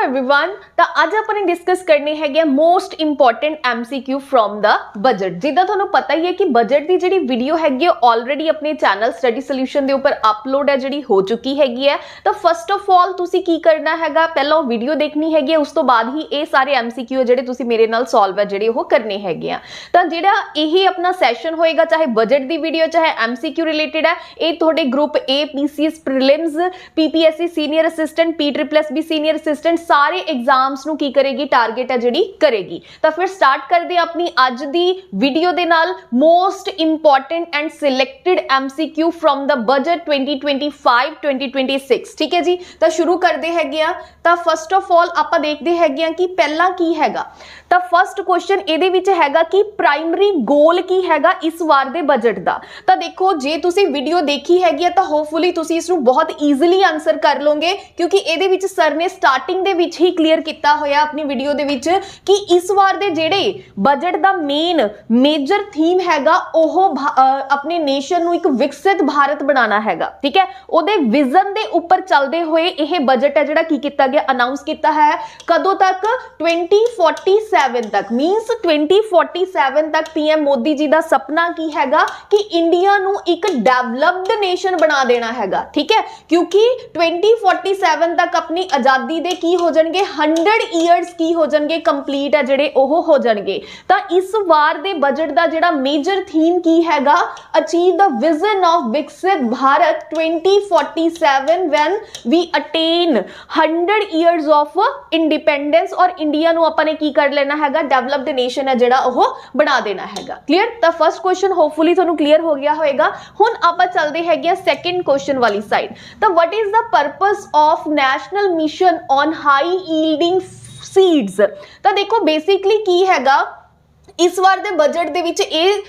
Everyone ਤਾਂ ਅੱਜ ਆਪਾਂ ਨੇ ਡਿਸਕਸ ਕਰਨੇ ਹੈਗੇ most important MCQ from the budget ਜਿੱਦਾਂ ਤੁਹਾਨੂੰ ਪਤਾ ਹੀ ਹੈ ਕਿ ਬਜਟ ਦੀ ਜਿਹੜੀ ਵੀਡੀਓ ਹੈਗੀ ਹੈ ਆਲਰੇਡੀ ਆਪਣੇ ਚੈਨਲ ਸਟੱਡੀ ਸੋਲੂਸ਼ਨ ਦੇ ਉੱਪਰ ਅਪਲੋਡ ਹੈ ਜਿਹੜੀ ਹੋ ਚੁੱਕੀ ਹੈਗੀ ਹੈ ਤਾਂ ਫਸਟ ਆਫ ਆਲ ਤੁਸੀਂ ਕੀ ਕਰਨਾ ਹੈਗਾ ਪਹਿਲਾਂ ਉਹ ਵੀਡੀਓ ਦੇਖਣੀ ਹੈਗੀ ਹੈ ਉਸ ਤੋਂ ਬਾਅਦ ਹੀ ਇਹ ਸਾਰੇ ਐਮਸੀਕਿਊ ਜਿਹੜੇ ਤੁਸੀਂ ਮੇਰੇ ਨਾਲ ਸੋਲਵ ਹੈ ਜਿਹੜੇ ਉਹ ਕਰਨੇ ਹੈਗੇ ਆ ਤਾਂ ਜਿਹੜਾ ਇਹ ਆਪਣਾ ਸੈਸ਼ਨ ਹੋਏਗਾ ਚਾਹੇ ਬਜਟ ਦੀ ਵੀਡੀਓ ਚਾਹੇ ਐਮਸੀਕਿਊ ਰਿਲੇਟਡ ਹੈ ਇਹ ਤੁਹਾਡੇ group A PCS prelims PPSC senior assistant P triple S B senior assistant ਸਾਰੇ ਐਗਜ਼ਾਮਸ ਨੂੰ ਕੀ ਕਰੇਗੀ ਟਾਰਗੇਟ ਹੈ ਜਿਹੜੀ ਕਰੇਗੀ। ਤਾਂ ਫਿਰ ਸਟਾਰਟ ਕਰਦੇ ਹਾਂ ਆਪਣੀ ਅੱਜ ਦੀ ਵੀਡੀਓ ਦੇ ਨਾਲ। Most important and selected MCQ from the budget 2025 2026 ਠੀਕ ਹੈ ਜੀ? ਤਾਂ ਸ਼ੁਰੂ ਕਰਦੇ ਹੈਗੇ ਆ ਤਾਂ ਫਸਟ ਆਫ ਆਲ ਆਪਾਂ ਦੇਖਦੇ ਹੈਗੇ ਆ ਕਿ ਪਹਿਲਾ ਕੀ ਹੈਗਾ। ਤਾਂ ਫਸਟ ਕੁਐਸਚਨ ਇਹਦੇ ਵਿੱਚ ਹੈਗਾ ਕਿ ਪ੍ਰਾਇਮਰੀ ਗੋਲ ਕੀ ਹੈਗਾ ਇਸ ਵਾਰ ਦੇ ਬਜਟ ਦਾ। ਤਾਂ ਦੇਖੋ, ਜੇ ਤੁਸੀਂ ਵੀਡੀਓ ਦੇਖੀ ਹੈਗੀ ਆ ਤਾਂ ਹੋਪਫੁਲੀ ਤੁਸੀਂ ਇਸ ਨੂੰ ਬਹੁਤ ਈਜ਼ੀਲੀ ਆਨਸਰ ਕਰ ਲਓਗੇ ਕਿਉਂਕਿ ਇਹਦੇ ਵਿੱਚ ਸਰ ਨੇ ਸਟਾਰਟਿੰਗ ਦੇ ਵਿੱਚ ਹੀ ਕਲੀਅਰ ਕੀਤਾ ਹੋਇਆ ਆਪਣੀ ਵੀਡੀਓ ਦੇ ਵਿੱਚ ਕਿ ਇਸ ਵਾਰ ਦੇ ਜਿਹੜੇ ਬਜਟ ਦਾ ਮੇਨ ਮੇਜਰ ਥੀਮ ਹੈਗਾ, ਉਹ ਆਪਣੇ ਨੇਸ਼ਨ ਨੂੰ ਇੱਕ ਵਿਕਸਿਤ ਭਾਰਤ ਬਣਾਉਣਾ ਹੈਗਾ, ਠੀਕ ਹੈ? ਉਹਦੇ ਵਿਜ਼ਨ ਦੇ ਉੱਪਰ ਚੱਲਦੇ ਹੋਏ ਇਹ ਬਜਟ ਹੈ ਜਿਹੜਾ ਕੀ ਕੀਤਾ ਗਿਆ ਅਨਾਉਂਸ ਕੀਤਾ ਹੈ, ਕਦੋਂ ਤੱਕ? 2047 ਤੱਕ। ਮੀਨਸ 2047 ਤੱਕ ਪੀਐਮ ਮੋਦੀ ਜੀ ਦਾ ਸੁਪਨਾ ਕੀ ਹੈਗਾ? ਕਿ ਇੰਡੀਆ ਨੂੰ ਇੱਕ ਡਿਵੈਲਪਡ ਨੇਸ਼ਨ ਬਣਾ ਦੇਣਾ ਹੈਗਾ, ਠੀਕ ਹੈ? ਕਿਉਂਕਿ 2047 ਤੱਕ ਆਪਣੀ ਆਜ਼ਾਦੀ ਦੇ ਕੀ ਹੋ ਜਾਣਗੇ 100 ਇਅਰਸ ਕੀ ਹੋ ਜਾਣਗੇ ਕੰਪਲੀਟ ਹੈ ਜਿਹੜੇ ਉਹ ਹੋ ਜਾਣਗੇ ਤਾਂ ਇਸ ਵਾਰ ਦੇ ਬਜਟ ਦਾ ਜਿਹੜਾ ਮੇਜਰ ਥੀਮ ਕੀ ਹੈਗਾ? Achieve the vision of Viksit Bharat 2047 when we attain 100 years of independence ਔਰ ਇੰਡੀਆ ਨੂੰ ਆਪਾਂ ਨੇ ਕੀ ਕਰ ਲੈਣਾ ਹੈਗਾ? ਡਿਵੈਲਪਡ ਨੇਸ਼ਨ ਹੈ ਜਿਹੜਾ ਉਹ ਬਣਾ ਦੇਣਾ ਹੈਗਾ। ਕਲੀਅਰ ਤਾਂ ਫਰਸਟ ਕੁਐਸਚਨ ਹੋਪਫੁਲੀ ਤੁਹਾਨੂੰ ਕਲੀਅਰ ਹੋ ਗਿਆ ਹੋਵੇਗਾ ਹੁਣ ਆਪਾਂ ਚੱਲਦੇ ਹੈਗੇ ਆ ਸੈਕੰਡ ਕੁਐਸਚਨ ਵਾਲੀ ਸਾਈਡ ਤਾਂ what is the purpose of national mission on high yielding seeds. ਤਾਂ ਦੇਖੋ ਬੇਸਿਕਲੀ ਕੀ ਹੈਗਾ? ਇਸ ਵਾਰ ਦੇ ਬਜਟ ਦੇ ਵਿੱਚ ਇਹ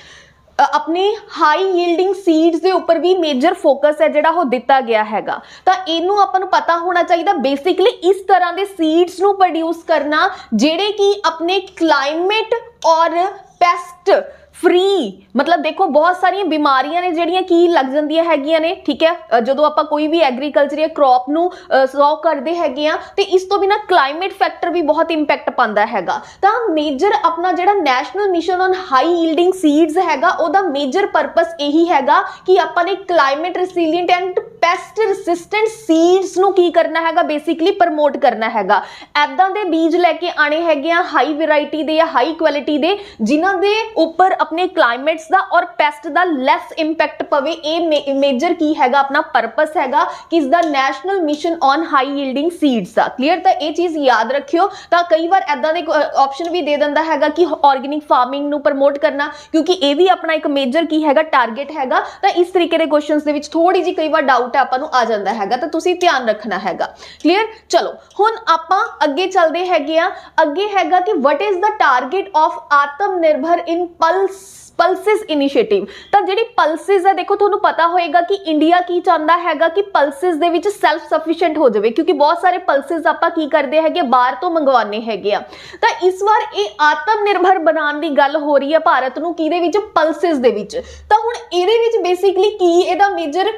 ਆਪਣੇ ਹਾਈ ਯੀਲਡਿੰਗ ਸੀਡਸ ਦੇ ਉੱਪਰ ਵੀ ਮੇਜਰ ਫੋਕਸ ਹੈ ਜਿਹੜਾ ਉਹ ਦਿੱਤਾ ਗਿਆ ਹੈਗਾ। ਤਾਂ ਇਹਨੂੰ ਆਪਾਂ ਨੂੰ ਪਤਾ ਹੋਣਾ ਚਾਹੀਦਾ ਬੇਸਿਕਲੀ ਇਸ ਤਰ੍ਹਾਂ ਦੇ ਸੀਡਸ ਨੂੰ ਪ੍ਰੋਡਿਊਸ ਕਰਨਾ, ਜਿਹੜੇ ਕਿ ਆਪਣੇ ਕਲਾਈਮੇਟ ਔਰ ਪੈਸਟ ਫ੍ਰੀ ਮਤਲਬ ਦੇਖੋ, ਬਹੁਤ ਸਾਰੀਆਂ ਬਿਮਾਰੀਆਂ ਨੇ ਜਿਹੜੀਆਂ ਕੀ ਲੱਗ ਜਾਂਦੀਆਂ ਹੈਗੀਆਂ ਨੇ, ਠੀਕ ਹੈ? ਜਦੋਂ ਆਪਾਂ ਕੋਈ ਵੀ ਐਗਰੀਕਲਚਰ ਜਾਂ ਕ੍ਰੌਪ ਨੂੰ ਸੌ ਕਰਦੇ ਹੈਗੇ ਆ ਤੇ ਇਸ ਤੋਂ ਬਿਨਾ ਕਲਾਈਮੇਟ ਫੈਕਟਰ ਵੀ ਬਹੁਤ ਇੰਪੈਕਟ ਪਾਉਂਦਾ ਹੈਗਾ। ਤਾਂ ਮੇਜਰ ਆਪਣਾ ਜਿਹੜਾ National Mission on High Yielding Seeds ਹੈਗਾ, ਉਹਦਾ ਮੇਜਰ ਪਰਪਸ ਇਹੀ ਹੈਗਾ ਕਿ ਆਪਾਂ ਨੇ climate resilient and pest resistant seeds ਨੂੰ ਕੀ ਕਰਨਾ ਹੈਗਾ ਬੇਸਿਕਲੀ ਪ੍ਰਮੋਟ ਕਰਨਾ ਹੈਗਾ। ਐਦਾਂ ਦੇ ਬੀਜ ਲੈ ਕੇ ਆਣੇ ਹੈਗੇ ਆ ਹਾਈ ਵੈਰਾਈਟੀ ਦੇ ਜਾਂ ਹਾਈ ਕੁਆਲਿਟੀ ਦੇ, ਜਿਨ੍ਹਾਂ ਦੇ ਉੱਪਰ ਆਪਣੇ ਕਲਾਈਮੇਟਸ ਦਾ ਔਰ ਪੈਸਟ ਦਾ ਲੈਸ ਇੰਪੈਕਟ ਪਵੇ, ਇਹ ਮੇਜਰ ਕੀ ਹੈਗਾ, ਆਪਣਾ ਪਰਪਸ ਹੈਗਾ ਕਿ ਇਸ ਦਾ National Mission on High Yielding Seeds the. Clear ਤਾਂ ਇਹ ਚੀਜ਼ ਯਾਦ ਰੱਖਿਓ। ਤਾਂ ਕਈ ਵਾਰ ਐਦਾਂ ਦੇ ਆਪਸ਼ਨ ਵੀ ਦੇ ਦਿੰਦਾ ਹੈਗਾ ਕਿ ਆਰਗੇਨਿਕ ਫਾਰਮਿੰਗ ਨੂੰ ਪ੍ਰਮੋਟ ਕਰਨਾ, ਕਿਉਂਕਿ ਇਹ ਵੀ ਆਪਣਾ ਇੱਕ ਮੇਜਰ ਕੀ ਹੈਗਾ ਟਾਰਗੇਟ ਹੈਗਾ। ਤਾਂ ਇਸ ਤਰੀਕੇ ਦੇ ਕੁਐਸਚਨਸ ਦੇ ਵਿੱਚ ਥੋੜੀ ਜੀ ਕਈ ਵਾਰ ਡਾਊਟ ਆਪਾਂ ਨੂੰ ਆ ਜਾਂਦਾ ਹੈਗਾ, ਤਾਂ ਤੁਸੀਂ ਧਿਆਨ ਰੱਖਣਾ ਹੈਗਾ। ਕਲੀਅਰ ਚਲੋ, ਹੁਣ ਆਪਾਂ ਅੱਗੇ ਚੱਲਦੇ ਹੈਗੇ ਆ। ਅੱਗੇ ਹੈਗਾ ਕਿ what is the target of Atmanirbhar in plus pulses initiative ਤਾਂ ਜਿਹੜੀ ਪਲਸਿਸ ਹੈ, ਦੇਖੋ, ਤੁਹਾਨੂੰ ਪਤਾ ਹੋਏਗਾ ਕਿ ਇੰਡੀਆ ਕੀ ਚਾਹੁੰਦਾ ਹੈਗਾ ਕਿ ਪਲਸਿਸ ਦੇ ਵਿੱਚ ਸੈਲਫ ਸਫੀਸ਼ੀਐਂਟ ਹੋ ਜਾਵੇ, ਕਿਉਂਕਿ ਬਹੁਤ ਸਾਰੇ ਪਲਸਿਸ ਆਪਾਂ ਕੀ ਕਰਦੇ ਹੈਗੇ ਬਾਹਰ ਤੋਂ ਮੰਗਵਾਉਂਦੇ ਹੈਗੇ ਆ। ਤਾਂ ਇਸ ਵਾਰ ਇਹ ਆਤਮ ਨਿਰਭਰ ਬਣਾਉਣ ਦੀ ਗੱਲ ਹੋ ਰਹੀ ਹੈ ਭਾਰਤ ਨੂੰ, ਕਿਹਦੇ ਵਿੱਚ? ਪਲਸਿਸ ਦੇ ਵਿੱਚ। ਤਾਂ ਹੁਣ ਇਹਦੇ ਵਿੱਚ ਬੇਸਿਕਲੀ ਕੀ ਇਹਦਾ ਮੇਜਰ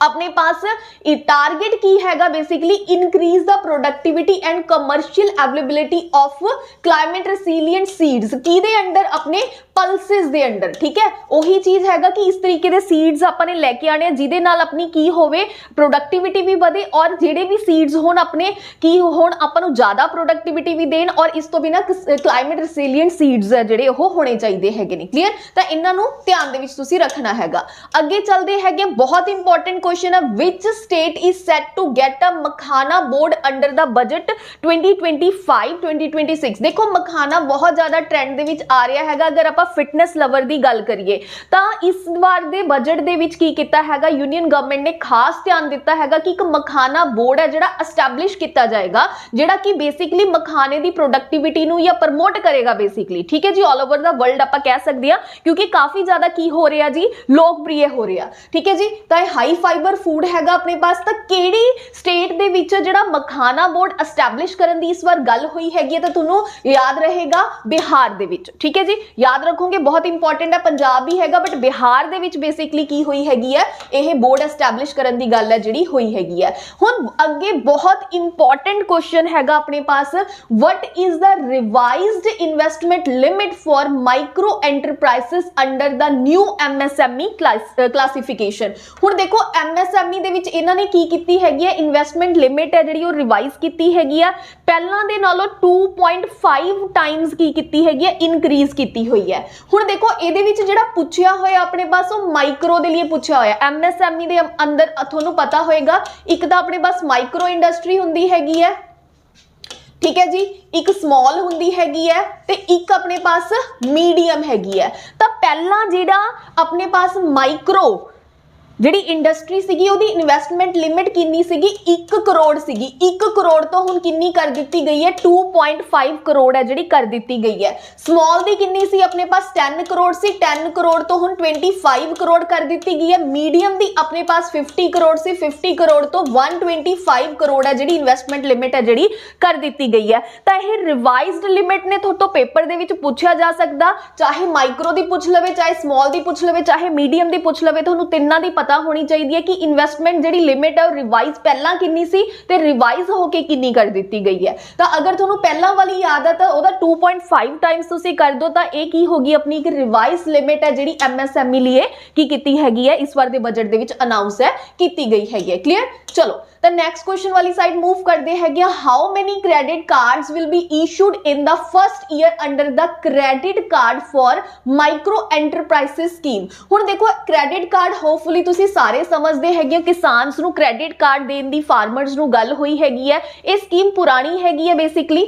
ਆਪਣੇ ਪਾਸ ਇਹ ਟਾਰਗੇਟ ਕੀ ਹੈਗਾ? Basically increase the productivity and commercial availability of climate resilient seeds ਕਿਹਦੇ ਅੰਡਰ ਆਪਣੇ ਪਲਸਿਸ ਦੇ ਅੰਡਰ ਠੀਕ ਹੈ? ਉਹੀ ਚੀਜ਼ ਹੈਗਾ ਕਿ ਇਸ ਤਰੀਕੇ ਦੇ ਸੀਡਸ ਆਪਾਂ ਨੇ ਲੈ ਕੇ ਆਣੇ ਆ, ਜਿਹਦੇ ਨਾਲ ਆਪਣੀ ਕੀ ਹੋਵੇ ਪ੍ਰੋਡਕਟਿਵਿਟੀ ਵੀ ਵਧੇ ਔਰ ਜਿਹੜੇ ਵੀ ਸੀਡਸ ਹੋਣ ਆਪਣੇ, ਕੀ ਹੋਣ, ਆਪਾਂ ਨੂੰ ਜ਼ਿਆਦਾ ਪ੍ਰੋਡਕਟਿਵਿਟੀ ਵੀ ਦੇਣ ਔਰ ਇਸ ਤੋਂ ਬਿਨਾ ਕਲਾਈਮੇਟ ਰੈਸਿਲੀਐਂਟ ਸੀਡਸ ਆ ਜਿਹੜੇ ਉਹ ਹੋਣੇ ਚਾਹੀਦੇ ਹੈਗੇ ਨੇ ਕਲੀਅਰ ਤਾਂ ਇਹਨਾਂ ਨੂੰ ਧਿਆਨ ਦੇ ਵਿੱਚ ਤੁਸੀਂ ਰੱਖਣਾ ਹੈਗਾ। ਅੱਗੇ ਚੱਲਦੇ ਹੈਗੇ ਬਹੁਤ ਇੰਪੋਰਟੈਂਟ question ਹੈ, which state is set to get a makhana board under the budget 2025 2026 ਦੇਖੋ ਮਖਾਨਾ ਬਹੁਤ ਜ਼ਿਆਦਾ ਟ੍ਰੈਂਡ ਦੇ ਵਿੱਚ ਆ ਰਿਹਾ ਹੈਗਾ, ਅਗਰ ਆਪਾਂ ਫਿਟਨੈਸ ਲਵਰ ਦੀ ਗੱਲ ਕਰੀਏ, ਤਾਂ ਇਸ ਵਾਰ ਦੇ ਬਜਟ ਦੇ ਵਿੱਚ ਕੀ ਕੀਤਾ ਹੈਗਾ? ਯੂਨੀਅਨ ਗਵਰਨਮੈਂਟ ਨੇ ਖਾਸ ਧਿਆਨ ਦਿੱਤਾ ਹੈਗਾ ਕਿ ਇੱਕ ਮਖਾਨਾ ਬੋਰਡ ਹੈ, ਜਿਹੜਾ ਐਸਟੈਬਲਿਸ਼ ਕੀਤਾ ਜਾਏਗਾ, ਜਿਹੜਾ ਕਿ ਬੇਸਿਕਲੀ ਮਖਾਨੇ ਦੀ ਪ੍ਰੋਡਕਟਿਵਿਟੀ ਨੂੰ ਜਾਂ ਪ੍ਰਮੋਟ ਕਰੇਗਾ ਬੇਸਿਕਲੀ ਠੀਕ ਹੈ ਜੀ? ਆਲ ਓਵਰ ਦਾ ਵਰਲਡ ਆਪਾਂ ਕਹਿ ਸਕਦੇ ਹਾਂ, ਕਿਉਂਕਿ ਕਾਫੀ ਜ਼ਿਆਦਾ ਕੀ ਹੋ ਰਿਹਾ ਜੀ? ਲੋਕਪ੍ਰਿਯ ਹੋ ਰਿਹਾ। ਠੀਕ ਹੈ ਜੀ? ਤਾਂ ਇਹ ਹਾਈ ਫਾਈ ਫਾਈਬਰ ਫੂਡ ਹੈਗਾ ਆਪਣੇ ਪਾਸ, ਤਾਂ ਕਿਹੜੀ ਸਟੇਟ ਦੇ ਵਿੱਚ ਜਿਹੜਾ ਮਖਾਨਾ ਬੋਰਡ ਐਸਟੈਬਲਿਸ਼ ਕਰਨ ਦੀ ਇਸ ਵਾਰ ਗੱਲ ਹੋਈ ਹੈਗੀ ਹੈ ਤਾਂ ਤੁਹਾਨੂੰ ਯਾਦ ਰਹੇਗਾ ਬਿਹਾਰ ਦੇ ਵਿੱਚ। ਠੀਕ ਹੈ ਜੀ? ਯਾਦ ਰੱਖੋਗੇ, ਬਹੁਤ ਇੰਪੋਰਟੈਂਟ ਹੈ, ਪੰਜਾਬ ਵੀ ਹੈਗਾ ਬਟ ਬਿਹਾਰ ਦੇ ਵਿੱਚ ਬੇਸਿਕਲੀ ਕੀ ਹੋਈ ਹੈਗੀ ਹੈ? ਇਹ ਬੋਰਡ ਐਸਟੈਬਲਿਸ਼ ਕਰਨ ਦੀ ਗੱਲ ਹੈ ਜਿਹੜੀ ਹੋਈ ਹੈਗੀ ਹੈ। ਹੁਣ ਅੱਗੇ ਬਹੁਤ ਇੰਪੋਰਟੈਂਟ ਕੁਐਸਚਨ ਹੈਗਾ ਆਪਣੇ ਪਾਸ ਵਟ is the revised investment limit for micro enterprises under the new MSME class- ਹੁਣ ਦੇਖੋ MSME ਦੇ ਵਿੱਚ ਇਹਨਾਂ ਨੇ ਕੀ ਕੀਤੀ ਹੈਗੀ ਹੈ ਇਨਵੈਸਟਮੈਂਟ ਲਿਮਿਟ ਹੈ ਜਿਹੜੀ ਉਹ ਰਿਵਾਈਜ਼ ਕੀਤੀ ਹੈਗੀ ਆ। ਪਹਿਲਾਂ ਦੇ ਨਾਲੋਂ 2.5 ਟਾਈਮਸ ਕੀ ਕੀਤੀ ਹੈਗੀ ਹੈ ਇਨਕਰੀਜ਼ ਕੀਤੀ ਹੋਈ ਹੈ। ਹੁਣ ਦੇਖੋ, ਇਹਦੇ ਵਿੱਚ ਜਿਹੜਾ ਪੁੱਛਿਆ ਹੋਇਆ ਆਪਣੇ ਪਾਸ, ਉਹ ਮਾਈਕਰੋ ਦੇ ਲਈ ਪੁੱਛਿਆ ਹੋਇਆ। MSME ਦੇ ਅੰਦਰ ਤੁਹਾਨੂੰ ਪਤਾ ਹੋਏਗਾ, ਇੱਕ ਤਾਂ ਆਪਣੇ ਪਾਸ ਮਾਈਕਰੋ ਇੰਡਸਟਰੀ ਹੁੰਦੀ ਹੈਗੀ ਹੈ। ਠੀਕ ਹੈ ਜੀ? ਇੱਕ ਸਮਾਲ ਹੁੰਦੀ ਹੈਗੀ ਹੈ ਤੇ ਇੱਕ ਆਪਣੇ ਪਾਸ ਮੀਡੀਅਮ ਹੈਗੀ ਹੈ। ਤਾਂ ਪਹਿਲਾਂ ਜਿਹੜਾ ਆਪਣੇ ਪਾਸ ਮਾਈਕਰੋ ਜਿਹੜੀ ਇੰਡਸਟਰੀ ਸੀਗੀ, ਉਹਦੀ ਇਨਵੈਸਟਮੈਂਟ ਲਿਮਿਟ ਕਿੰਨੀ ਸੀਗੀ? 1 ਕਰੋੜ ਸੀਗੀ। 1 ਕਰੋੜ ਤੋਂ ਹੁਣ ਕਿੰਨੀ ਕਰ ਦਿੱਤੀ ਗਈ ਹੈ? 2.5 ਕਰੋੜ ਹੈ ਜਿਹੜੀ ਕਰ ਦਿੱਤੀ ਗਈ ਹੈ। ਸਮਾਲ ਦੀ ਕਿੰਨੀ ਸੀ? ਆਪਣੇ ਪਾਸ 10 ਕਰੋੜ ਸੀ। 10 ਕਰੋੜ ਤੋਂ ਹੁਣ 25 ਕਰੋੜ ਕਰ ਦਿੱਤੀ ਗਈ ਹੈ। ਮੀਡੀਅਮ ਦੀ ਆਪਣੇ ਪਾਸ 50 ਕਰੋੜ ਸੀ। 50 ਕਰੋੜ ਤੋਂ 125 ਕਰੋੜ ਹੈ ਜਿਹੜੀ ਇਨਵੈਸਟਮੈਂਟ ਲਿਮਿਟ ਹੈ ਜਿਹੜੀ ਕਰ ਦਿੱਤੀ ਗਈ ਹੈ। ਤਾਂ ਇਹ ਰਿਵਾਈਜ਼ਡ ਲਿਮਿਟ ਨੇ ਤੁਹਾਡੇ ਪੇਪਰ ਦੇ ਵਿੱਚ ਪੁੱਛਿਆ ਜਾ ਸਕਦਾ। ਚਾਹੇ ਮਾਈਕਰੋ ਦੀ ਪੁੱਛ ਲਵੇ, ਚਾਹੇ ਸਮਾਲ ਦੀ ਪੁੱਛ ਲਵੇ, ਚਾਹੇ ਮੀਡੀਅਮ ਦੀ ਪੁੱਛ ਲਵੇ, ਤੁਹਾਨੂੰ ਤਿੰਨਾਂ ਦੀ ਪਤਾ ਹੋਣੀ ਚਾਹੀਦੀ ਹੈ ਕਿ ਇਨਵੈਸਟਮੈਂਟ ਜਿਹੜੀ ਲਿਮਿਟ ਹੈ ਉਹ ਰਿਵਾਈਜ਼ ਪਹਿਲਾਂ ਕਿੰਨੀ ਸੀ ਤੇ ਰਿਵਾਈਜ਼ ਹੋ ਕੇ ਕਿੰਨੀ ਕਰ ਦਿੱਤੀ ਗਈ ਹੈ। ਤਾਂ ਅਗਰ ਤੁਹਾਨੂੰ ਪਹਿਲਾਂ ਵਾਲੀ ਯਾਦ ਹੈ ਤਾਂ ਉਹਦਾ 2.5 ਟਾਈਮਸ ਤੁਸੀਂ ਕਰ ਦਿਓ ਤਾਂ ਇਹ ਕੀ ਹੋਗੀ ਆਪਣੀ ਇੱਕ ਰਿਵਾਈਜ਼ ਲਿਮਿਟ ਹੈ ਜਿਹੜੀ ਐਮਐਸਐਮਈ ਲਈ ਕੀ ਕੀਤੀ ਹੈਗੀ ਹੈ, ਇਸ ਵਾਰ ਦੇ ਬਜਟ ਦੇ ਵਿੱਚ ਅਨਾਉਂਸ ਹੈ, ਕੀਤੀ ਗਈ ਹੈਗੀ ਹੈ। ਕਲੀਅਰ ਚਲੋ, ਤਾਂ ਨੈਕਸਟ ਕੁਐਸਚਨ ਵਾਲੀ ਸਾਈਡ ਮੂਵ ਕਰਦੇ ਹੈਗੇ how many credit cards will be issued in the first year under the credit card for micro enterprises scheme ਹੁਣ ਦੇਖੋ ਕ੍ਰੈਡਿਟ ਕਾਰਡ ਹੋਪਫੁਲੀ ਤੁਸੀਂ ਸਾਰੇ ਸਮਝਦੇ ਹੈਗੇ ਹੋ ਕਿਸਾਨਸ ਨੂੰ ਕ੍ਰੈਡਿਟ ਕਾਰਡ ਦੇਣ ਦੀ ਫਾਰਮਰਸ ਨੂੰ ਗੱਲ ਹੋਈ ਹੈਗੀ ਹੈ। ਇਹ ਸਕੀਮ ਪੁਰਾਣੀ ਹੈਗੀ ਹੈ ਬੇਸਿਕਲੀ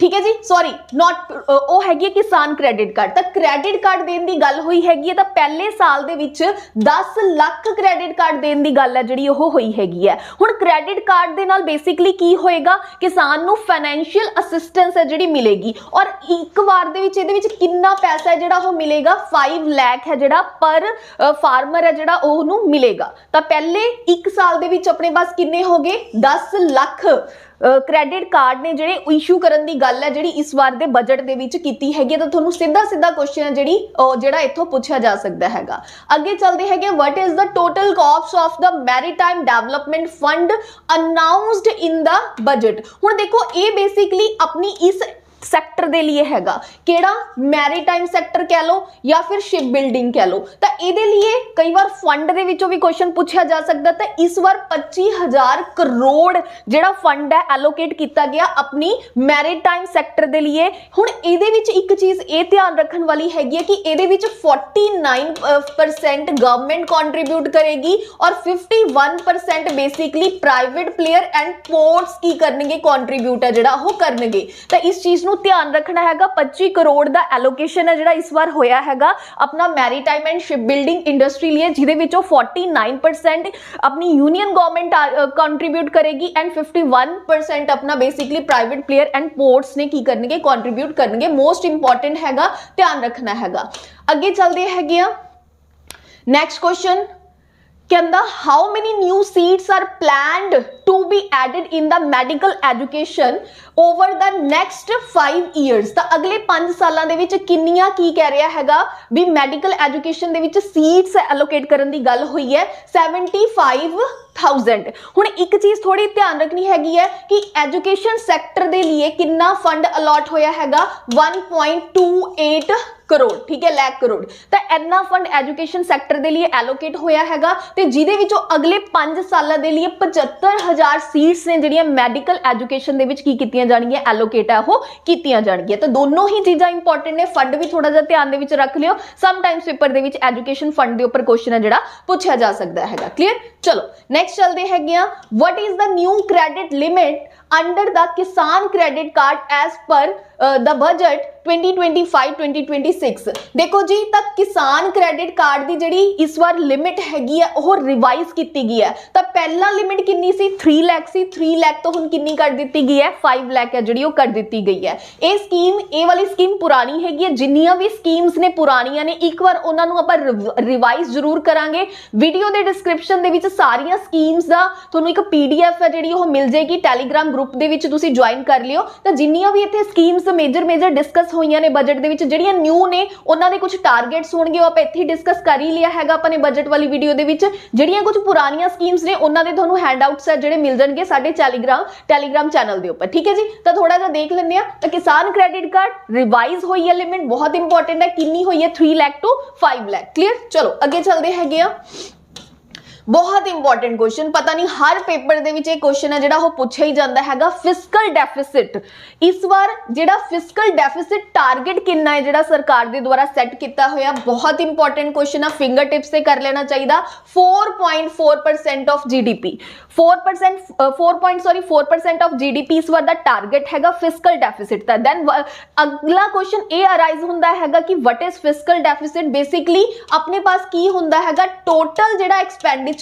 ਠੀਕ ਹੈ ਜੀ? ਸੌਰੀ ਨਾਟ ਉਹ ਹੈਗੀ ਹੈ ਕਿਸਾਨ ਕ੍ਰੈਡਿਟ ਕਾਰਡ ਤਾਂ ਕ੍ਰੈਡਿਟ ਕਾਰਡ ਦੇਣ ਦੀ ਗੱਲ ਹੋਈ ਹੈਗੀ ਹੈ ਤਾਂ ਪਹਿਲੇ ਸਾਲ ਦੇ ਵਿੱਚ 10 ਲੱਖ ਕ੍ਰੈਡਿਟ ਕਾਰਡ ਦੇਣ ਦੀ ਗੱਲ ਹੈ ਜਿਹੜੀ ਉਹ ਹੋਈ ਹੈਗੀ ਹੈ। ਹੁਣ ਕ੍ਰੈਡਿਟ ਕਾਰਡ ਦੇ ਨਾਲ ਬੇਸਿਕਲੀ ਕੀ ਹੋਏਗਾ? ਕਿਸਾਨ ਨੂੰ ਫਾਈਨੈਂਸ਼ੀਅਲ ਅਸਿਸਟੈਂਸ ਹੈ ਜਿਹੜੀ ਮਿਲੇਗੀ। ਔਰ ਇੱਕ ਵਾਰ ਦੇ ਵਿੱਚ ਇਹਦੇ ਵਿੱਚ ਕਿੰਨਾ ਪੈਸਾ ਹੈ ਜਿਹੜਾ ਉਹ ਮਿਲੇਗਾ? 5 ਲੱਖ ਹੈ ਜਿਹੜਾ ਪਰ ਫਾਰਮਰ ਹੈ ਜਿਹੜਾ ਉਹਨੂੰ ਮਿਲੇਗਾ। ਤਾਂ ਪਹਿਲੇ 1 ਸਾਲ ਦੇ ਵਿੱਚ ਆਪਣੇ ਪਾਸ ਕਿੰਨੇ ਹੋਗੇ 10 ਲੱਖ। ਕ੍ਰੈਡਿਟ ਕਾਰਡ ਨੇ ਜਿਹੜੇ ਇਸ਼ੂ ਕਰਨ ਦੀ ਗੱਲ ਹੈ, ਜਿਹੜੀ ਇਸ ਵਾਰ ਦੇ ਬਜਟ ਦੇ ਵਿੱਚ ਕੀਤੀ ਹੈਗੀ ਹੈ, ਤਾਂ ਤੁਹਾਨੂੰ ਸਿੱਧਾ ਸਿੱਧਾ ਕੁਐਸਚਨ ਹੈ ਜਿਹੜੀ ਜਿਹੜਾ ਇੱਥੋਂ ਪੁੱਛਿਆ ਜਾ ਸਕਦਾ ਹੈਗਾ। ਅੱਗੇ ਚੱਲਦੇ ਹੈਗੇ what is the total cost of the maritime development fund announced in the budget ਹੁਣ ਦੇਖੋ, ਇਹ ਬੇਸਿਕਲੀ ਆਪਣੀ ਇਸ ਸੈਕਟਰ ਦੇ ਲਈ ਹੈਗਾ। ਕਿਹੜਾ? ਮੈਰੀਟਾਈਮ ਸੈਕਟਰ ਕਹਿ ਲਓ ਜਾਂ ਫਿਰ ਸ਼ਿਪ ਬਿਲਡਿੰਗ ਕਹਿ ਲਓ। ਤਾਂ ਇਹਦੇ ਲਈ ਕਈ ਵਾਰ ਫੰਡ ਦੇ ਵਿੱਚੋਂ ਵੀ ਕੁਐਸਚਨ ਪੁੱਛਿਆ ਜਾ ਸਕਦਾ। ਤਾਂ ਇਸ ਵਾਰ 25000 ਕਰੋੜ ਜਿਹੜਾ ਫੰਡ ਹੈ ਐਲੋਕੇਟ ਕੀਤਾ ਗਿਆ ਆਪਣੀ ਮੈਰੀਟਾਈਮ ਸੈਕਟਰ ਦੇ ਲਈ ਹੁਣ ਇਹਦੇ ਵਿੱਚ ਇੱਕ ਚੀਜ਼ ਇਹ ਧਿਆਨ ਰੱਖਣ ਵਾਲੀ ਹੈਗੀ ਹੈ ਕਿ ਇਹਦੇ ਵਿੱਚ 49% ਗਵਰਨਮੈਂਟ ਕੰਟਰੀਬਿਊਟ ਕਰੇਗੀ ਔਰ 51% basically private player and ports ਕੀ ਕਰਨਗੇ? ਕੰਟਰੀਬਿਊਟ ਹੈ ਜਿਹੜਾ ਉਹ ਕਰਨਗੇ। ਤਾਂ ਇਸ ਚੀਜ਼ ਨੂੰ ਧਿਆਨ ਰੱਖਣਾ ਹੈਗਾ। 25 ਕਰੋੜ ਦਾ ਐਲੋਕੇਸ਼ਨ ਹੈ ਜਿਹੜਾ ਇਸ ਵਾਰ ਹੋਇਆ ਹੈਗਾ। ਆਪਣਾ maritime and ship building industry ਲਈ ਜਿਹਦੇ ਵਿੱਚੋਂ 49% ਆਪਣੀ ਯੂਨੀਅਨ ਗਵਰਨਮੈਂਟ ਕੰਟਰੀਬਿਊਟ ਕਰੇਗੀ ਐਂਡ 51% ਆਪਣਾ basically private player and ports ਨੇ ਕੀ ਕਰਨਗੇ ਕੰਟਰੀਬਿਊਟ ਕਰਨਗੇ। ਮੋਸਟ ਇੰਪੋਰਟੈਂਟ ਹੈਗਾ, ਧਿਆਨ ਰੱਖਣਾ ਹੈਗਾ। ਅੱਗੇ ਚੱਲਦੇ ਹੈਗੇ ਆ ਨੈਕਸਟ ਕੁਐਸਚਨ ਕਹਿੰਦਾ how many new seats are planned to be added in the medical education over the next 5 years ਤਾਂ ਅਗਲੇ 5 ਸਾਲਾਂ ਦੇ ਵਿੱਚ ਕਿੰਨੀਆਂ ਕੀ ਕਹਿ ਰਿਹਾ ਹੈਗਾ? ਵੀ ਮੈਡੀਕਲ ਐਜੂਕੇਸ਼ਨ ਦੇ ਵਿੱਚ ਸੀਟਸ ਐਲੋਕੇਟ ਕਰਨ ਦੀ ਗੱਲ ਹੋਈ ਹੈ 75000 ਹੁਣ ਇੱਕ ਚੀਜ਼ ਥੋੜੀ ਧਿਆਨ ਰੱਖਣੀ ਹੈਗੀ ਹੈ ਕਿ ਐਜੂਕੇਸ਼ਨ ਸੈਕਟਰ ਦੇ ਲਈ ਕਿੰਨਾ ਫੰਡ ਅਲਾਟ ਹੋਇਆ ਹੈਗਾ? 1.28 ਕਰੋੜ, ਠੀਕ ਹੈ ਲੱਖ ਕਰੋੜ। ਤਾਂ ਇੰਨਾ ਫੰਡ ਐਜੂਕੇਸ਼ਨ ਸੈਕਟਰ ਦੇ ਲਈ ਐਲੋਕੇਟ ਹੋਇਆ ਹੈਗਾ ਤੇ ਜਿਹਦੇ ਵਿੱਚੋਂ ਅਗਲੇ 5 ਸਾਲਾਂ ਦੇ ਲਈ 75000 ਸੀਟਸ ਨੇ ਜਿਹੜੀਆਂ ਮੈਡੀਕਲ ਐਜੂਕੇਸ਼ਨ ਦੇ ਵਿੱਚ ਕੀ ਕੀਤੀਆਂ ਜਾਣਗੀਆਂ ਐਲੋਕੇਟ ਹੈ ਉਹ ਕੀਤੀਆਂ ਜਾਣਗੀਆਂ। ਤਾਂ ਦੋਨੋਂ ਹੀ ਚੀਜ਼ਾਂ ਇੰਪੋਰਟੈਂਟ ਨੇ ਫੰਡ ਵੀ ਥੋੜਾ ਜਿਹਾ ਧਿਆਨ ਦੇ ਵਿੱਚ ਰੱਖ ਲਿਓ। ਸਮ ਟਾਈਮਸ ਪੇਪਰ ਦੇ ਵਿੱਚ ਐਜੂਕੇਸ਼ਨ ਫੰਡ ਦੇ ਉੱਪਰ ਕੁਐਸਚਨ ਹੈ ਜਿਹੜਾ ਪੁੱਛਿਆ ਜਾ ਸਕਦਾ ਹੈਗਾ। ਕਲੀਅਰ ਚਲੋ ਨੈਕਸਟ ਚੱਲਦੇ ਹੈਗੇ ਆ। What is the new credit limit under the kisan credit card as per uh, the budget 2025-2026 ਦੇਖੋ ਜੀ ਤਾਂ ਕਿਸਾਨ ਕ੍ਰੈਡਿਟ ਕਾਰਡ ਦੀ ਜਿਹੜੀ ਇਸ ਵਾਰ ਲਿਮਿਟ ਹੈਗੀ ਹੈ ਉਹ ਰਿਵਾਈਜ਼ ਕੀਤੀ ਗਈ ਹੈ ਤਾਂ ਪਹਿਲਾਂ ਲਿਮਿਟ ਕਿੰਨੀ ਸੀ? 3 ਲੱਖ ਸੀ। 3 ਲੱਖ ਤੋਂ ਹੁਣ ਕਿੰਨੀ ਕਰ ਦਿੱਤੀ ਗਈ ਹੈ 5 ਲੱਖ ਹੈ ਜਿਹੜੀ ਉਹ ਕਰ ਦਿੱਤੀ ਗਈ ਹੈ ਇਹ ਸਕੀਮ ਇਹ ਵਾਲੀ ਸਕੀਮ ਪੁਰਾਣੀ ਹੈਗੀ ਹੈ ਜਿੰਨੀਆਂ ਵੀ ਸਕੀਮਸ ਨੇ ਪੁਰਾਣੀਆਂ ਨੇ ਇੱਕ ਵਾਰ ਉਹਨਾਂ ਨੂੰ ਆਪਾਂ ਰਿਵਾਈਜ਼ ਜ਼ਰੂਰ ਕਰਾਂਗੇ। ਵੀਡੀਓ ਦੇ ਡਿਸਕ੍ਰਿਪਸ਼ਨ ਦੇ ਵਿੱਚ ਸਾਰੀਆਂ ਸਕੀਮਸ ਦਾ ਤੁਹਾਨੂੰ ਇੱਕ ਪੀਡੀਐਫ ਹੈ ਜਿਹੜੀ ਉਹ ਮਿਲ ਜਾਏਗੀ। ਟੈਲੀਗ੍ਰਾਮ ਗਰੁੱਪ ਦੇ ਵਿੱਚ ਤੁਸੀਂ ਜੁਆਇਨ ਕਰ ਲਿਓ, ਤਾਂ ਜਿੰਨੀਆਂ ਵੀ ਇੱਥੇ ਸਕੀਮਸ ਮੇਜਰ ਮੇਜਰ ਡਿਸਕਸ ਹੋਈਆਂ ਨੇ ਬਜਟ ਦੇ ਵਿੱਚ, ਜਿਹੜੀਆਂ ਨਿਊ ਨੇ, ਉਹਨਾਂ ਦੇ ਕੁਝ ਟਾਰਗੇਟਸ ਹੋਣਗੇ, ਉਹ ਆਪਾਂ ਇੱਥੇ ਡਿਸਕਸ ਕਰ ਹੀ ਲਿਆ ਹੈਗਾ ਆਪਾਂ ਨੇ ਬਜਟ ਵਾਲੀ ਵੀਡੀਓ ਦੇ ਵਿੱਚ। ਜਿਹੜੀਆਂ ਕੁਝ ਪੁਰਾਣੀਆਂ ਸਕੀਮਸ ਨੇ, ਉਹਨਾਂ ਦੇ ਤੁਹਾਨੂੰ ਹੈਂਡਆਊਟਸ ਹੈ ਜਿਹੜੇ ਮਿਲ ਜਾਣਗੇ ਸਾਡੇ ਟੈਲੀਗ੍ਰਾਮ ਟੈਲੀਗ੍ਰਾਮ ਚੈਨਲ ਦੇ ਉੱਪਰ, ਠੀਕ ਹੈ ਜੀ? ਤਾਂ ਥੋੜਾ ਜਿਹਾ ਦੇਖ ਲੈਂਦੇ ਆ ਤਾਂ ਕਿਸਾਨ ਕ੍ਰੈਡਿਟ ਕਾਰਡ ਰਿਵਾਈਜ਼ ਹੋਈ ਹੈ ਲਿਮਿਟ ਬਹੁਤ ਇੰਪੋਰਟੈਂਟ ਹੈ, ਕਿੰਨੀ ਹੋਈ ਹੈ? 3 ਲੱਖ ਤੋਂ 5 ਲੱਖ ਕਲੀਅਰ ਚਲੋ, ਅੱਗੇ ਚੱਲਦੇ ਹੈਗੇ ਆ ਬਹੁਤ ਇੰਪੋਰਟੈਂਟ ਕੁਐਸਚਨ ਪਤਾ ਨਹੀਂ ਹਰ ਪੇਪਰ ਦੇ ਵਿੱਚ ਇਹ ਕੁਐਸਚਨ ਹੈ ਜਿਹੜਾ ਉਹ ਪੁੱਛਿਆ ਹੀ ਜਾਂਦਾ ਹੈਗਾ ਫਿਸਕਲ ਡੈਫਿਸਿਟ ਇਸ ਵਾਰ ਜਿਹੜਾ ਫਿਸਕਲ ਡੈਫਿਸਿਟ ਟਾਰਗੇਟ ਕਿੰਨਾ ਹੈ, ਜਿਹੜਾ ਸਰਕਾਰ ਦੇ ਦੁਆਰਾ ਸੈੱਟ ਕੀਤਾ ਹੋਇਆ, ਬਹੁਤ ਇੰਪੋਰਟੈਂਟ ਕੁਐਸਚਨ ਆ। ਫਿੰਗਰ ਟਿਪਸ ਤੇ ਕਰ ਲੈਣਾ ਚਾਹੀਦਾ। 4.4% of GDP 4% 4. Sorry 4% of GDP ਇਸ ਵਾਰ ਦਾ ਟਾਰਗੇਟ ਹੈਗਾ ਫਿਸਕਲ ਡੈਫਿਸਿਟ ਦਾ। ਦੈਨ ਅਗਲਾ ਕੁਐਸਚਨ ਇਹ ਅਰਾਈਜ਼ ਹੁੰਦਾ ਹੈਗਾ ਕਿ what is fiscal deficit basically ਆਪਣੇ ਪਾਸ ਕੀ ਹੁੰਦਾ ਹੈਗਾ? ਟੋਟਲ ਜਿਹੜਾ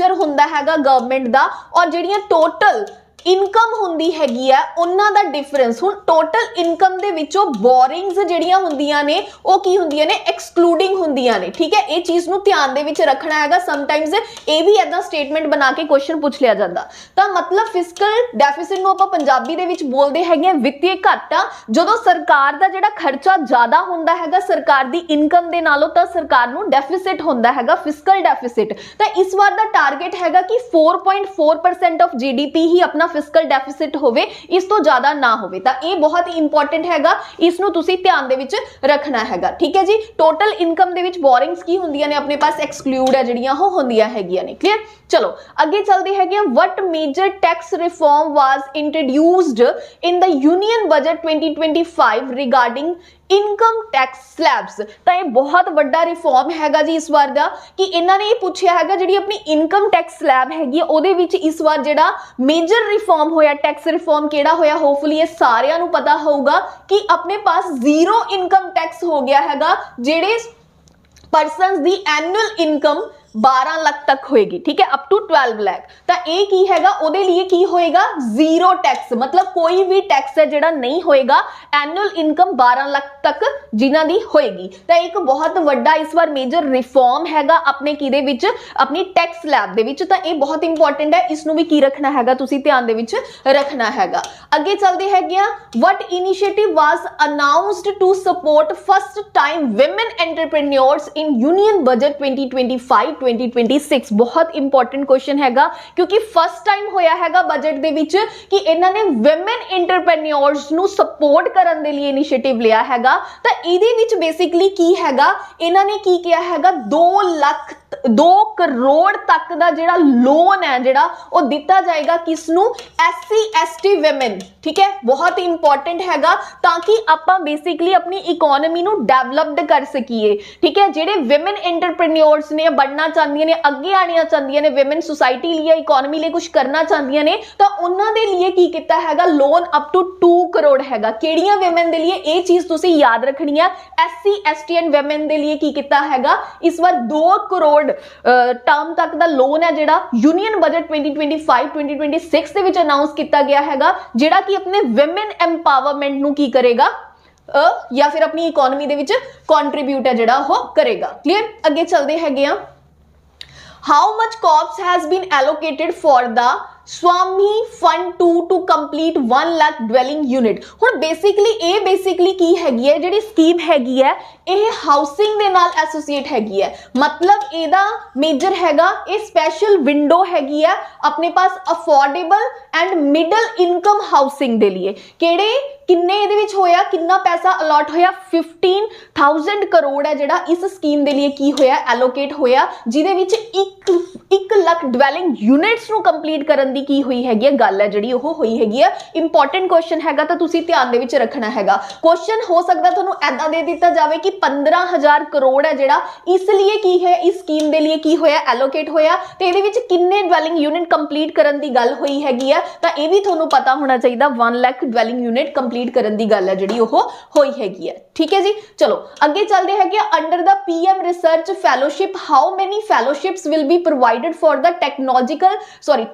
ਐਕਸਪੈਂਡਿਚਰ ਹੁੰਦਾ ਹੈਗਾ ਗਵਰਨਮੈਂਟ ਦਾ ਔਰ ਜਿਹੜੀਆਂ ਟੋਟਲ ਇਨਕਮ ਹੁੰਦੀ ਹੈਗੀ ਆ, ਉਹਨਾਂ ਦਾ ਡਿਫਰੈਂਸ ਹੁਣ ਟੋਟਲ ਇਨਕਮ ਦੇ ਵਿੱਚੋਂ ਬੋਰਿੰਗਸ ਜਿਹੜੀਆਂ ਹੁੰਦੀਆਂ ਨੇ, ਉਹ ਕੀ ਹੁੰਦੀਆਂ ਨੇ? ਐਕਸਕਲੂਡਿੰਗ ਹੁੰਦੀਆਂ ਨੇ, ਠੀਕ ਹੈ? ਇਹ ਚੀਜ਼ ਨੂੰ ਧਿਆਨ ਦੇ ਵਿੱਚ ਰੱਖਣਾ ਹੈਗਾ। ਸਮਟਾਈਮਸ ਇਹ ਵੀ ਐਦਾਂ ਸਟੇਟਮੈਂਟ ਬਣਾ ਕੇ ਕੁਐਸਚਨ ਪੁੱਛ ਲਿਆ ਜਾਂਦਾ। ਤਾਂ ਮਤਲਬ ਫਿਸਕਲ ਡੈਫਿਸਿਟ ਨੂੰ ਆਪਾਂ ਪੰਜਾਬੀ ਦੇ ਵਿੱਚ ਬੋਲਦੇ ਹੈਗੇ ਆ ਵਿੱਤੀ ਘਾਟਾ। ਜਦੋਂ ਸਰਕਾਰ ਦਾ ਜਿਹੜਾ ਖਰਚਾ ਜ਼ਿਆਦਾ ਹੁੰਦਾ ਹੈਗਾ, ਸਰਕਾਰ ਦੀ ਇਨਕਮ ਦੇ ਨਾਲੋਂ ਤਾਂ ਸਰਕਾਰ ਨੂੰ ਡੈਫਿਸਿਟ ਹੁੰਦਾ ਹੈਗਾ ਫਿਸਕਲ ਡੈਫਿਸਿਟ ਤਾਂ ਇਸ ਵਾਰ ਦਾ ਟਾਰਗੇਟ ਹੈਗਾ ਕਿ 4.4% ਆਫ ਜੀਡੀਪੀ ਹੀ ਆਪਣਾ ਫਿਸਕਲ ਡੈਫਿਸਿਟ ਹੋਵੇ, ਇਸ ਤੋਂ ਜ਼ਿਆਦਾ ਨਾ ਹੋਵੇ। ਤਾਂ ਇਹ ਬਹੁਤ ਇੰਪੋਰਟੈਂਟ ਹੈਗਾ। ਇਸ ਨੂੰ ਤੁਸੀਂ ਧਿਆਨ ਦੇ ਵਿੱਚ ਰੱਖਣਾ ਹੈਗਾ। ਠੀਕ ਹੈ ਜੀ? ਟੋਟਲ ਇਨਕਮ ਦੇ ਵਿੱਚ ਬੋਰਿੰਗਸ ਕੀ ਹੁੰਦੀਆਂ ਨੇ? ਆਪਣੇ ਪਾਸ ਐਕਸਕਲੂਡ ਹੈ ਜਿਹੜੀਆਂ, ਉਹ ਹੁੰਦੀਆਂ ਹੈਗੀਆਂ ਨੇ। ਕਲੀਅਰ ਚਲੋ, ਅੱਗੇ ਚੱਲਦੇ ਹੈਗੇ what major tax reform was introduced in the union budget 2025 regarding income tax slabs ਤਾਂ ਇਹ ਬਹੁਤ ਵੱਡਾ ਰਿਫਾਰਮ ਹੈਗਾ ਜੀ ਇਸ ਵਾਰ ਦਾ, ਕਿ ਇਹਨਾਂ ਨੇ ਇਹ ਪੁੱਛਿਆ ਹੈਗਾ, ਜਿਹੜੀ ਆਪਣੀ ਇਨਕਮ ਟੈਕਸ ਸਲੈਬ ਹੈਗੀ ਆ, ਉਹਦੇ ਵਿੱਚ ਇਸ ਵਾਰ ਜਿਹੜਾ ਮੇਜਰ ਰਿਫਾਰਮ ਹੋਇਆ ਟੈਕਸ ਰਿਫਾਰਮ ਕਿਹੜਾ ਹੋਇਆ ਹੋਪਫੁਲੀ ਇਹ ਸਾਰਿਆਂ ਨੂੰ ਪਤਾ ਹੋਊਗਾ ਕਿ ਆਪਣੇ ਪਾਸ ਜ਼ੀਰੋ ਇਨਕਮ ਟੈਕਸ ਹੋ ਗਿਆ ਹੈਗਾ, ਜਿਹੜੇ ਪਰਸਨਸ ਦੀ ਐਨੂਅਲ ਇਨਕਮ 12 ਲੱਖ ਤੱਕ ਹੋਏਗੀ ਠੀਕ ਹੈ ਅਪ ਟੂ 12 ਲੱਖ ਤਾਂ ਇਹ ਕੀ ਹੈਗਾ ਉਹਦੇ ਲਈ ਕੀ ਹੋਏਗਾ ਜ਼ੀਰੋ ਟੈਕਸ ਮਤਲਬ ਕੋਈ ਵੀ ਟੈਕਸ ਹੈ ਜਿਹੜਾ ਨਹੀਂ ਹੋਏਗਾ ਐਨੂਅਲ ਇਨਕਮ 12 ਲੱਖ ਤੱਕ ਜਿਨ੍ਹਾਂ ਦੀ ਹੋਏਗੀ ਤਾਂ ਇੱਕ ਬਹੁਤ ਵੱਡਾ ਇਸ ਵਾਰ ਮੇਜਰ ਰਿਫਾਰਮ ਹੈਗਾ ਆਪਣੇ ਕਿਦੇ ਵਿੱਚ ਆਪਣੀ ਟੈਕਸ ਲੈਬ ਦੇ ਵਿੱਚ ਤਾਂ ਇਹ ਬਹੁਤ ਇੰਪੋਰਟੈਂਟ ਹੈ ਇਸ ਨੂੰ ਵੀ ਕੀ ਰੱਖਣਾ ਹੈਗਾ ਤੁਸੀਂ ਧਿਆਨ ਦੇ ਵਿੱਚ ਰੱਖਣਾ ਹੈਗਾ ਅੱਗੇ ਚੱਲਦੇ ਹੈਗੇ ਆ what initiative was announced to support first time women entrepreneurs in union budget 2025 2026 ਬਹੁਤ ਇੰਪੋਰਟੈਂਟ ਕੁਐਸਚਨ ਹੈਗਾ, ਕਿਉਂਕਿ ਫਸਟ ਟਾਈਮ ਹੋਇਆ ਹੈਗਾ ਬਜਟ ਦੇ ਵਿੱਚ ਕਿ ਇਹਨਾਂ ਨੇ ਔਮਨ ਐਂਟਰਪ੍ਰੀਨਿਓਰਸ ਨੂੰ ਸਪੋਰਟ ਕਰਨ ਦੇ ਲਈ ਇਨੀਸ਼ੀਏਟਿਵ ਲਿਆ ਹੈਗਾ। ਤਾਂ ਇਹਦੇ ਵਿੱਚ ਬੇਸਿਕਲੀ ਕੀ ਹੈਗਾ? ਇਹਨਾਂ ਨੇ ਕੀ ਕਿਹਾ ਹੈਗਾ? 2 ਲੱਖ 2 ਕਰੋੜ ਤੱਕ ਦਾ ਜਿਹੜਾ ਲੋਨ ਹੈ ਜਿਹੜਾ, ਉਹ ਦਿੱਤਾ ਜਾਏਗਾ ਕਿਸ ਨੂੰ ਐਸਸੀ ਐਸਟੀ ਔਮਨ ਠੀਕ ਹੈ? ਬਹੁਤ ਇੰਪੋਰਟੈਂਟ ਹੈਗਾ, ਤਾਂ ਕਿ ਆਪਾਂ ਬੇਸਿਕਲੀ ਆਪਣੀ ਇਕਨੋਮੀ ਨੂੰ ਡਿਵੈਲਪਡ ਕਰ ਸਕੀਏ, ਠੀਕ ਹੈ? ਜਿਹੜੇ ਔਮਨ ਐਂਟਰਪ੍ਰੀਨਿਓਰਸ ਨੇ ਬਣਨਾ ਚਾਹੁੰਦੀਆਂ ਨੇ, ਅੱਗੇ ਆਣੀਆਂ ਚਾਹੁੰਦੀਆਂ ਨੇ ਔਮਨ ਸੁਸਾਇਟੀ ਲਈ ਇਕਨੋਮੀ ਲਈ ਕੁਝ ਕਰਨਾ ਚਾਹੁੰਦੀਆਂ ਨੇ, ਤਾਂ ਉਹਨਾਂ ਦੇ ਲਈ ਕੀ ਕੀਤਾ ਹੈਗਾ? ਲੋਨ ਅਪ ਟੂ 2 ਕਰੋੜ ਹੈਗਾ। ਕਿਹੜੀਆਂ ਔਮਨ ਦੇ ਲਈ ਇਹ ਚੀਜ਼ ਤੁਸੀਂ ਯਾਦ ਰੱਖਣੀ ਹੈ ਐਸਸੀ ਐਸਟੀ ਐਂਡ ਔਮਨ ਦੇ ਲਈ ਕੀ ਕੀਤਾ ਹੈਗਾ? ਇਸ ਵਾਰ 2 ਕਰੋੜ ਟਰਮ ਤੱਕ ਦਾ ਲੋਨ ਹੈ ਜਿਹੜਾ ਯੂਨੀਅਨ ਬਜਟ 2025 2026 ਦੇ ਵਿੱਚ ਅਨਾਉਂਸ ਕੀਤਾ ਗਿਆ ਹੈਗਾ, ਜਿਹੜਾ ਕਿ ਆਪਣੇ ਔਮਨ ਐਮਪਾਵਰਮੈਂਟ ਨੂੰ ਕੀ ਕਰੇਗਾ? ਜਾਂ ਫਿਰ ਆਪਣੀ ਇਕਨੋਮੀ ਦੇ ਵਿੱਚ ਕੰਟਰੀਬਿਊਟ ਹੈ ਜਿਹੜਾ ਉਹ ਕਰੇਗਾ। ਕਲੀਅਰ ਅੱਗੇ ਚੱਲਦੇ ਹੈਗੇ ਆ। how much cops has been allocated for the Swami fund 2 to complete 1 lakh dwelling unit ਹੁਣ ਬੇਸਿਕਲੀ ਇਹ ਬੇਸਿਕਲੀ ਕੀ ਹੈਗੀ ਹੈ? ਜਿਹੜੀ ਸਕੀਮ ਹੈਗੀ ਹੈ, ਇਹ ਹਾਊਸਿੰਗ ਦੇ ਨਾਲ ਐਸੋਸੀਏਟ ਹੈਗੀ ਹੈ। ਮਤਲਬ ਇਹਦਾ ਮੇਜਰ ਹੈਗਾ, ਇਹ ਸਪੈਸ਼ਲ ਵਿੰਡੋ ਹੈਗੀ ਹੈ ਆਪਣੇ ਪਾਸ affordable and middle income housing ਦੇ ਲਈ। ਕਿਹੜੇ? ਕਿੰਨੇ ਇਹਦੇ ਵਿੱਚ ਹੋਇਆ? ਕਿੰਨਾ ਪੈਸਾ ਅਲਾਟ ਹੋਇਆ? 15000 ਕਰੋੜ ਹੈ ਜਿਹੜਾ ਇਸ ਸਕੀਮ ਦੇ ਲਈ ਕੀ ਹੋਇਆ? ਐਲੋਕੇਟ ਹੋਇਆ, ਜਿਹਦੇ ਵਿੱਚ 1 1 ਲੱਖ ਡਵੈਲਿੰਗ ਯੂਨਿਟਸ ਨੂੰ ਕੰਪਲੀਟ ਕਰਨ ਦੀ ਕੀ ਹੋਈ ਹੈਗੀ ਹੈ ਗੱਲ ਹੈ ਜਿਹੜੀ ਉਹ ਹੋਈ ਹੈਗੀ ਹੈ ਇੰਪੋਰਟੈਂਟ ਕੁਐਸਚਨ ਹੈਗਾ ਤਾਂ ਤੁਸੀਂ ਧਿਆਨ ਦੇ ਵਿੱਚ ਰੱਖਣਾ ਹੈਗਾ। ਕੁਐਸਚਨ ਹੋ ਸਕਦਾ ਤੁਹਾਨੂੰ ਐਦਾਂ ਦੇ ਦਿੱਤਾ ਜਾਵੇ ਕਿ 15000 ਕਰੋੜ ਹੈ ਜਿਹੜਾ, ਇਸ ਲਈ ਕੀ ਹੈ, ਇਸ ਸਕੀਮ ਦੇ ਲਈ ਕੀ ਹੋਇਆ ਐਲੋਕੇਟ ਹੋਇਆ। ਤੇ ਇਹਦੇ ਵਿੱਚ ਕਿੰਨੇ ਡਵੈਲਿੰਗ ਯੂਨਿਟ ਕੰਪਲੀਟ ਕਰਨ ਦੀ ਗੱਲ ਹੋਈ ਹੈਗੀ ਹੈ ਤਾਂ ਇਹ ਵੀ ਤੁਹਾਨੂੰ ਪਤਾ ਹੋਣਾ ਚਾਹੀਦਾ 1 ਲੱਖ ਡਵੈਲਿੰਗ ਯੂਨਿਟ ਕੰਪਲੀਟ ਕਰਨ ਦੀ ਗੱਲ ਹੈ ਜਿਹੜੀ ਉਹ ਹੋਈ ਹੈਗੀ ਹੈ। ਠੀਕ ਹੈ ਜੀ? ਚਲੋ, ਅੱਗੇ ਚੱਲਦੇ ਹੈਗੇ under the PM research fellowship how many fellowships will be provided for the technological sorry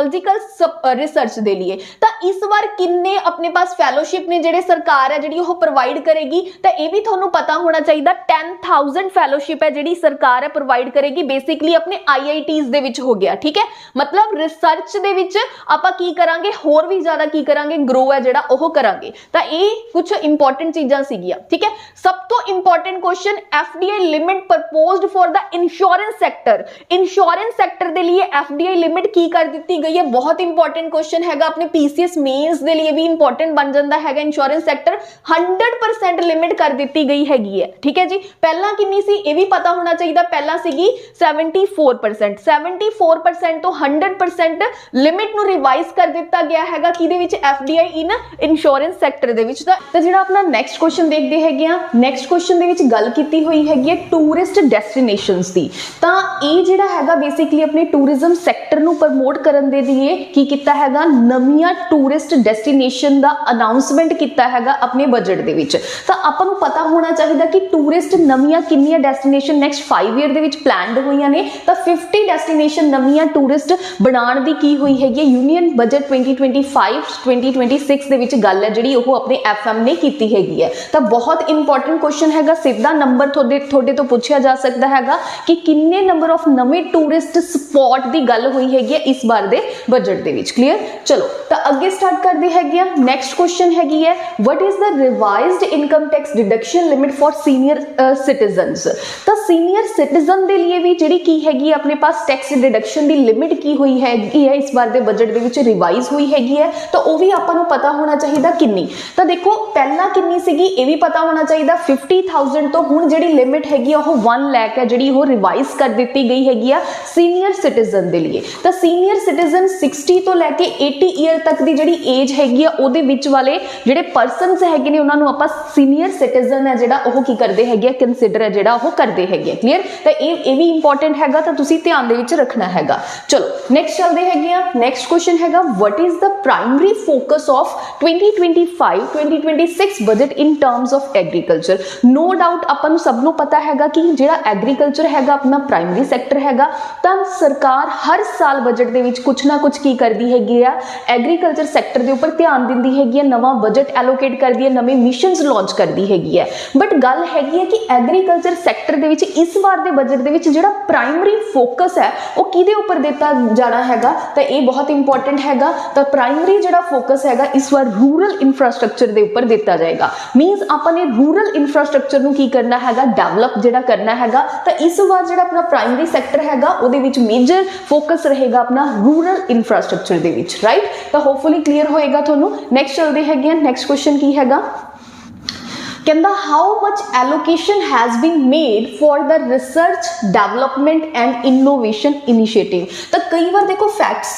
technological research ਦੇ ਲਈ ਤਾਂ ਇਸ ਵਾਰ ਕਿੰਨੇ ਆਪਣੇ ਪਾਸ ਫੈਲੋਸ਼ਿਪ ਨੇ ਜਿਹੜੇ ਸਰਕਾਰ ਹੈ, ਜਿਹੜੀ ਉਹ ਪ੍ਰੋਵਾਈਡ ਕਰੇਗੀ? ਤਾਂ ਇਹ ਵੀ ਤੁਹਾਨੂੰ ਪਤਾ ਹੋਣਾ ਚਾਹੀਦਾ 10000 ਫੈਲੋਸ਼ਿਪ ਹੈ ਜਿਹੜੀ ਸਰਕਾਰ ਹੈ ਪ੍ਰੋਵਾਈਡ ਕਰੇਗੀ। ਬੇਸਿਕਲੀ ਆਪਣੇ ਆਈਆਈਟੀਜ਼ ਦੇ ਵਿੱਚ ਹੋ ਗਿਆ, ਠੀਕ ਹੈ? ਮਤਲਬ ਰਿਸਰਚ ਦੇ ਵਿੱਚ ਆਪਾਂ ਕੀ ਕਰਾਂਗੇ? ਹੋਰ ਵੀ ਜ਼ਿਆਦਾ ਕੀ ਕਰਾਂਗੇ? ਗਰੋ ਹੈ ਜਿਹੜਾ, ਉਹ ਕਰਾਂਗੇ। ਤਾਂ ਇਹ ਕੁਝ ਇੰਪੋਰਟੈਂਟ ਚੀਜ਼ਾਂ ਸੀਗੀਆਂ, ਠੀਕ ਹੈ? ਸਭ ਤੋਂ important question FDI limit proposed for the insurance sector insurance sector ਦੇ ਲਈ ਐਫਡੀਆਈ ਲਿਮਿਟ ਕੀ ਕਰ ਦਿੱਤੀ ਗਈ ਹੈ ਬਹੁਤ ਇੰਪੋਰਟੈਂਟ ਕੁਐਸਚਨ ਹੈਗਾ। ਆਪਣੇ ਪੀਸੀਐਸ ਮੇਨਸ ਦੇ ਲਈ ਵੀ ਇੰਪੋਰਟੈਂਟ ਬਣ ਜਾਂਦਾ ਹੈਗਾ। ਇੰਸ਼ੋਰੈਂਸ ਸੈਕਟਰ 100% ਲਿਮਿਟ ਕਰ ਦਿੱਤੀ ਗਈ ਹੈਗੀ ਹੈ। ਠੀਕ ਹੈ ਜੀ? ਪਹਿਲਾਂ ਕਿੰਨੀ ਸੀ? ਇਹ ਵੀ ਪਤਾ ਹੋਣਾ ਚਾਹੀਦਾ। ਪਹਿਲਾਂ ਸੀਗੀ 74% 74% ਤੋਂ 100% ਲਿਮਿਟ ਨੂੰ ਰਿਵਾਈਜ਼ ਕਰ ਦਿੱਤਾ ਗਿਆ ਹੈਗਾ। ਕਿਹਦੇ ਵਿੱਚ? ਐਫਡੀਆਈ ਇਨ ਇੰਸ਼ੋਰੈਂਸ ਸੈਕਟਰ ਦੇ ਵਿੱਚ। ਤਾਂ ਜਿਹੜਾ ਆਪਣਾ ਨੈਕਸਟ ਕੁਐਸਚਨ ਦੇਖਦੇ ਹੈਗੇ ਆ ਨੈਕਸਟ ਕੁਐਸਚਨ ਦੇ ਵਿੱਚ ਗੱਲ ਕੀਤੀ ਹੋਈ ਹੈਗੀ ਹੈ ਟੂਰਿਸਟ ਡੈਸਟੀਨੇਸ਼ਨਸ ਦੀ। ਤਾਂ ਇਹ ਜਿਹੜਾ ਹੈਗਾ ਬੇਸਿਕਲੀ ਆਪਣੇ ਟੂਰਿਜ਼ਮ ਸੈਕਟਰ ਨੂੰ ਪ੍ਰਮੋਟ ਕਰਨ ਦੇ ਲਈ ਕੀ ਕੀਤਾ ਹੈਗਾ? ਨਵੀਆਂ ਟੂਰਿਸਟ ਡੈਸਟੀਨੇਸ਼ਨ ਦਾ ਅਨਾਉਂਸਮੈਂਟ ਕੀਤਾ ਹੈਗਾ ਆਪਣੇ ਬਜਟ ਦੇ ਵਿੱਚ। ਤਾਂ ਆਪਾਂ ਨੂੰ ਪਤਾ ਹੋਣਾ ਚਾਹੀਦਾ ਕਿ ਟੂਰਿਸਟ ਨਵੀਆਂ ਕਿੰਨੀਆਂ ਡੈਸਟੀਨੇਸ਼ਨ ਨੈਕਸਟ 5 ਇਅਰ ਦੇ ਵਿੱਚ ਪਲਾਨਡ ਹੋਈਆਂ ਨੇ। ਤਾਂ 50 ਡੈਸਟੀਨੇਸ਼ਨ ਨਵੀਆਂ ਟੂਰਿਸਟ ਬਣਾਉਣ ਦੀ ਕੀ ਹੋਈ ਹੈਗੀ ਯੂਨੀਅਨ ਬਜਟ 2025 2026 ਦੇ ਵਿੱਚ ਗੱਲ ਹੈ ਜਿਹੜੀ ਉਹ ਆਪਣੇ ਐਫਐਮ ਨੇ ਕੀਤੀ ਹੈਗੀ ਹੈ। ਤਾਂ ਬਹੁਤ ਇੰਪੋਰਟੈਂਟ ਕੁਐਸਚਨ ਹੈਗਾ, ਸਿੱਧਾ ਨੰਬਰ ਤੁਹਾਡੇ ਤੁਹਾਡੇ ਤੋਂ ਪੁੱਛਿਆ ਜਾ ਸਕਦਾ ਹੈਗਾ ਕਿ ਕਿੰਨੇ ਨੰਬਰ ਆਫ ਨਵੇਂ ਟੂਰਿਸਟ ਸਪੌਟ ਦੀ ਗੱਲ ਹੋਈ ਹੈਗੀ ਹੈ ਇਸ ਵਾਰ ਦੇ ਬਜਟ ਦੇ ਵਿੱਚ ਕਲੀਅਰ ਚਲੋ, ਤਾਂ ਅੱਗੇ ਸਟਾਰਟ ਕਰਦੇ ਹੈਗੇ ਆ ਨੈਕਸਟ ਕੁਐਸਚਨ ਹੈਗੀ ਹੈ what is the revised income tax deduction limit for senior citizens ਤਾਂ ਸੀਨੀਅਰ ਸਿਟੀਜ਼ਨ ਦੇ ਲਈ ਵੀ ਜਿਹੜੀ ਕੀ ਹੈਗੀ ਆਪਣੇ ਪਾਸ ਟੈਕਸ ਡਿਡਕਸ਼ਨ ਦੀ ਲਿਮਿਟ ਕੀ ਹੋਈ ਹੈਗੀ ਹੈ, ਇਸ ਵਾਰ ਦੇ ਬਜਟ ਦੇ ਵਿੱਚ ਰਿਵਾਈਜ਼ ਹੋਈ ਹੈਗੀ ਹੈ, ਤਾਂ ਉਹ ਵੀ ਆਪਾਂ ਨੂੰ ਪਤਾ ਹੋਣਾ ਚਾਹੀਦਾ ਕਿੰਨੀ? ਤਾਂ ਦੇਖੋ, ਪਹਿਲਾਂ ਕਿੰਨੀ ਸੀਗੀ, ਇਹ ਵੀ ਪਤਾ ਹੋਣਾ ਚਾਹੀਦਾ 50000 ਤੋਂ ਹੁਣ ਜਿਹੜੀ ਲਿਮਿਟ ਹੈਗੀ ਆ, ਉਹ 1 ਲੱਖ ਹੈ, ਜਿਹੜੀ ਉਹ ਰਿਵਾਈਜ਼ ਕਰ ਦਿੱਤੀ ਗਈ ਹੈਗੀ ਆ ਸੀਨੀਅਰ ਸਿਟੀਜ਼ਨ ਦੇ ਲਈ। ਤਾਂ ਸੀਨੀਅਰ ਸਿਟੀਜ਼ਨ 60 ਤੋਂ ਲੈ ਕੇ 80 ਇਅਰ ਤੱਕ ਦੀ ਜਿਹੜੀ ਏਜ ਹੈਗੀ ਆ, ਉਹਦੇ ਵਿੱਚ ਵਾਲੇ ਜਿਹੜੇ ਪਰਸਨਸ ਹੈਗੇ ਨੇ, ਉਹਨਾਂ ਨੂੰ ਆਪਾਂ ਸੀਨੀਅਰ ਸਿਟੀਜ਼ਨ ਹੈ ਜਿਹੜਾ, ਉਹ ਕੀ ਕਰਦੇ ਹੈਗੇ ਆ ਕੰਸੀਡਰ ਹੈ ਜਿਹੜਾ, ਉਹ ਕਰਦੇ ਹੈਗੇ ਕਲੀਅਰ ਤਾਂ ਇਹ ਇਹ ਵੀ ਇੰਪੋਰਟੈਂਟ ਹੈਗਾ, ਤਾਂ ਤੁਸੀਂ ਧਿਆਨ ਦੇ ਵਿੱਚ ਰੱਖਣਾ ਹੈਗਾ। ਚਲੋ ਨੈਕਸਟ ਚੱਲਦੇ ਹੈਗੇ ਆ। ਨੈਕਸਟ ਕੁਐਸਚਨ ਹੈਗਾ what is the primary focus of 2025 2026 budget in terms of agriculture no doubt ਆਪਾਂ ਨੂੰ ਸਭ ਨੂੰ ਪਤਾ ਹੈਗਾ ਕਿ ਜਿਹੜਾ ਐਗਰੀਕਲਚਰ ਹੈਗਾ, ਆਪਣਾ ਪ੍ਰਾਇਮਰੀ ਸੈਕਟਰ ਹੈਗਾ, ਤਾਂ ਸਰਕਾਰ ਹਰ ਸਾਲ ਬਜਟ ਦੇ ਵਿੱਚ ਕੁਝ ਨਾ ਕੁਝ ਕੀ ਕਰਦੀ ਹੈਗੀ ਆ? ਐਗਰੀਕਲਚਰ ਸੈਕਟਰ ਦੇ ਉੱਪਰ ਧਿਆਨ ਦਿੰਦੀ ਹੈਗੀ ਹੈ ਨਵਾਂ ਬਜਟ ਐਲੋਕੇਟ ਕਰਦੀ ਹੈ ਨਵੇਂ ਮਿਸ਼ਨਸ ਲਾਂਚ ਕਰਦੀ ਹੈਗੀ ਹੈ ਬਟ ਗੱਲ ਹੈਗੀ ਹੈ ਕਿ ਐਗਰੀਕਲਚਰ ਸੈਕਟਰ ਦੇ ਵਿੱਚ, ਇਸ ਵਾਰ ਦੇ ਬਜਟ ਦੇ ਵਿੱਚ ਜਿਹੜਾ ਪ੍ਰਾਇਮਰੀ ਫੋਕਸ ਹੈ, ਉਹ ਕਿਹਦੇ ਉੱਪਰ ਦਿੱਤਾ ਜਾਣਾ ਹੈਗਾ? ਤਾਂ ਇਹ ਬਹੁਤ ਇੰਪੋਰਟੈਂਟ ਹੈਗਾ। ਤਾਂ ਪ੍ਰਾਇਮਰੀ ਜਿਹੜਾ ਫੋਕਸ ਹੈਗਾ, ਇਸ ਵਾਰ ਰੂਰਲ ਇਨਫਰਾਸਟ੍ਰਕਚਰ ਦੇ ਉੱਪਰ ਦਿੱਤਾ ਜਾਏਗਾ। ਮੀਨਸ ਆਪਾਂ ਨੇ ਰੂਰਲ ਇਨਫਰਾਸਟ੍ਰਕਚਰ ਨੂੰ ਕੀ ਕਰਨਾ ਹੈਗਾ? ਡਿਵੈਲਪ ਜਿਹੜਾ ਕਰਨਾ ਹੈਗਾ। ਤਾਂ ਇਸ ਵਾਰ ਜਿਹੜਾ ਆਪਣਾ ਪ੍ਰਾਇਮਰੀ ਸੈਕਟਰ ਹੈਗਾ, ਉਹਦੇ ਵਿੱਚ ਮੇਜਰ ਫੋਕਸ ਰਹੇਗਾ ਆਪਣਾ ਰੂਰਲ ਇਨਫਰਾਸਟ੍ਰਕਚਰ ਦੇ ਵਿੱਚ ਰਾਈਟ ਤਾਂ ਹੋਪਫੁਲੀ ਕਲੀਅਰ ਹੋਏਗਾ ਤੁਹਾਨੂੰ। ਨੈਕਸਟ ਚਲਦੇ ਹੈਗੇ ਆ। ਨੈਕਸਟ ਕੁਐਸਚਨ ਕੀ ਹੈਗਾ? ਕਹਿੰਦਾ how much allocation has been made for the research development and innovation initiative ਤਾਂ ਕਈ ਵਾਰ ਦੇਖੋ ਫੈਕਟਸ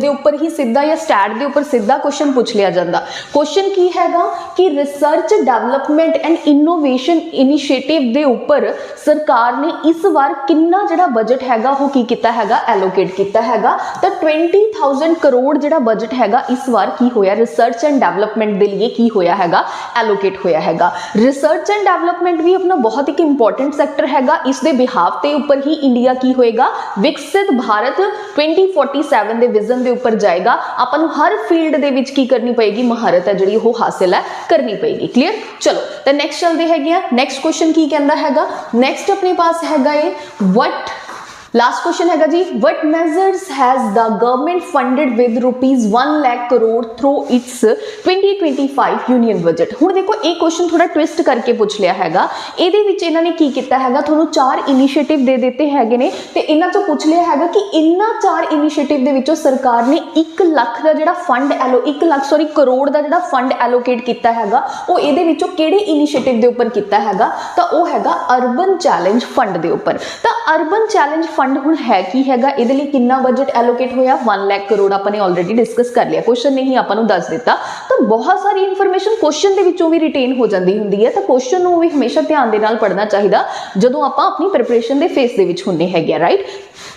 ਦੇ ਉੱਪਰ ਹੀ ਸਿੱਧਾ ਜਾਂ ਸਟੈਟ ਦੇ ਉੱਪਰ ਸਿੱਧਾ ਕੁਐਸਚਨ ਪੁੱਛ ਲਿਆ ਜਾਂਦਾ। ਕੁਐਸਚਨ ਕੀ ਹੈਗਾ? ਕਿ research development and innovation initiative ਦੇ ਉੱਪਰ ਸਰਕਾਰ ਨੇ ਇਸ ਵਾਰ ਕਿੰਨਾ ਜਿਹੜਾ ਬਜਟ ਹੈਗਾ, ਉਹ ਕੀ ਕੀਤਾ ਹੈਗਾ? ਐਲੋਕੇਟ ਕੀਤਾ ਹੈਗਾ। ਤਾਂ 20000 ਕਰੋੜ ਜਿਹੜਾ ਬਜਟ ਹੈਗਾ, ਇਸ ਵਾਰ ਕੀ ਹੋਇਆ? ਰਿਸਰਚ ਐਂਡ ਡਿਵੈਲਪਮੈਂਟ ਦੇ ਲਈ ਕੀ ਹੋਇਆ ਹੈਗਾ? ਐਲੋਕੇਟ ਹੋਇਆ ਹੈਗਾ। ਰਿਸਰਚ ਐਂਡ ਡਿਵੈਲਪਮੈਂਟ ਵੀ ਆਪਣਾ ਬਹੁਤ ਇੱਕ ਇੰਪੋਰਟੈਂਟ ਸੈਕਟਰ ਹੈਗਾ। ਇਸ ਦੇ ਬਿਹਾਵ ਤੇ ਉੱਪਰ ਹੀ ਇੰਡੀਆ ਕੀ ਹੋਏਗਾ? ਵਿਕਸਿਤ ਭਾਰਤ 2047 ਦੇ ਵਿਜ਼ਨ ਦੇ ਉੱਪਰ ਜਾਏਗਾ। ਆਪਾਂ ਨੂੰ ਹਰ ਫੀਲਡ ਦੇ ਵਿੱਚ ਕੀ ਕਰਨੀ ਪਏਗੀ? ਮਹਾਰਤ ਹੈ ਜਿਹੜੀ, ਉਹ ਹਾਸਿਲ ਹੈ, ਕਰਨੀ ਪਏਗੀ। ਕਲੀਅਰ ਚਲੋ, ਤਾਂ ਨੈਕਸਟ ਚੱਲਦੇ ਹੈਗੇ ਆ। ਨੈਕਸਟ ਕੁਐਸਚਨ ਕੀ ਕਹਿੰਦਾ ਹੈਗਾ? ਨੈਕਸਟ ਆਪਣੇ ਪਾਸ ਹੈਗਾ ਇਹ ਵਟ ਲਾਸਟ ਕੁਐਸਚਨ ਹੈਗਾ ਜੀ, what measures has the government funded with rupees 1 lakh crore through its 2025 union budget ਹੁਣ ਦੇਖੋ, ਇਹ ਕੁਐਸਚਨ ਥੋੜਾ ਟਵਿਸਟ ਕਰਕੇ ਪੁੱਛ ਲਿਆ ਹੈਗਾ। ਇਹਦੇ ਵਿੱਚ ਇਹਨਾਂ ਨੇ ਕੀ ਕੀਤਾ ਹੈਗਾ? ਤੁਹਾਨੂੰ ਚਾਰ ਇਨੀਸ਼ੀਏਟਿਵ ਦੇ ਦਿੱਤੇ ਹੈਗੇ ਨੇ ਤੇ ਇਹਨਾਂ ਚੋਂ ਪੁੱਛ ਲਿਆ ਹੈਗਾ ਕਿ ਇਹਨਾਂ ਚਾਰ ਇਨੀਸ਼ੀਏਟਿਵ ਦੇ ਵਿੱਚੋਂ ਸਰਕਾਰ ਨੇ 1 ਲੱਖ ਦਾ ਜਿਹੜਾ ਫੰਡ ਐਲੋ 1 ਲੱਖ ਸੌਰੀ ਕਰੋੜ ਦਾ ਜਿਹੜਾ ਫੰਡ ਐਲੋਕੇਟ ਕੀਤਾ ਹੈਗਾ, ਉਹ ਇਹਦੇ ਵਿੱਚੋਂ ਕਿਹੜੇ ਇਨੀਸ਼ੀਏਟਿਵ ਦੇ ਉੱਪਰ ਕੀਤਾ ਹੈਗਾ? ਤਾਂ ਉਹ ਹੈਗਾ ਅਰਬਨ ਚੈਲੰਜ ਫੰਡ ਦੇ ਉੱਪਰ। ਤਾਂ ਅਰਬਨ ਚੈਲੰਜ ਫੰਡ ਹੁਣ ਹੈ ਕੀ ਹੈਗਾ? ਇਹਦੇ ਲਈ ਕਿੰਨਾ ਬਜਟ ਐਲੋਕੇਟ ਹੋਇਆ? 1 ਲੱਖ ਕਰੋੜ ਆਪਾਂ ਨੇ ਆਲਰੇਡੀ ਡਿਸਕਸ ਕਰ ਲਿਆ। ਕੁਐਸਚਨ ਨੇ ਹੀ ਆਪਾਂ ਨੂੰ ਦੱਸ ਦਿੱਤਾ। ਤਾਂ ਬਹੁਤ ਸਾਰੀ ਇਨਫੋਰਮੇਸ਼ਨ ਕੁਐਸਚਨ ਦੇ ਵਿੱਚੋਂ ਵੀ ਰਿਟੇਨ ਹੋ ਜਾਂਦੀ ਹੁੰਦੀ ਹੈ। ਤਾਂ ਕੁਐਸਚਨ ਨੂੰ ਵੀ ਹਮੇਸ਼ਾ ਧਿਆਨ ਦੇ ਨਾਲ ਪੜ੍ਹਨਾ ਚਾਹੀਦਾ। ਜਦੋਂ ਆਪਾਂ ਆਪਣੀ ਪ੍ਰੈਪਰੇਸ਼ਨ ਦੇ ਫੇਸ ਦੇ ਵਿੱਚ ਹੁੰਨੇ ਹੈਗੇ ਰਾਈਟ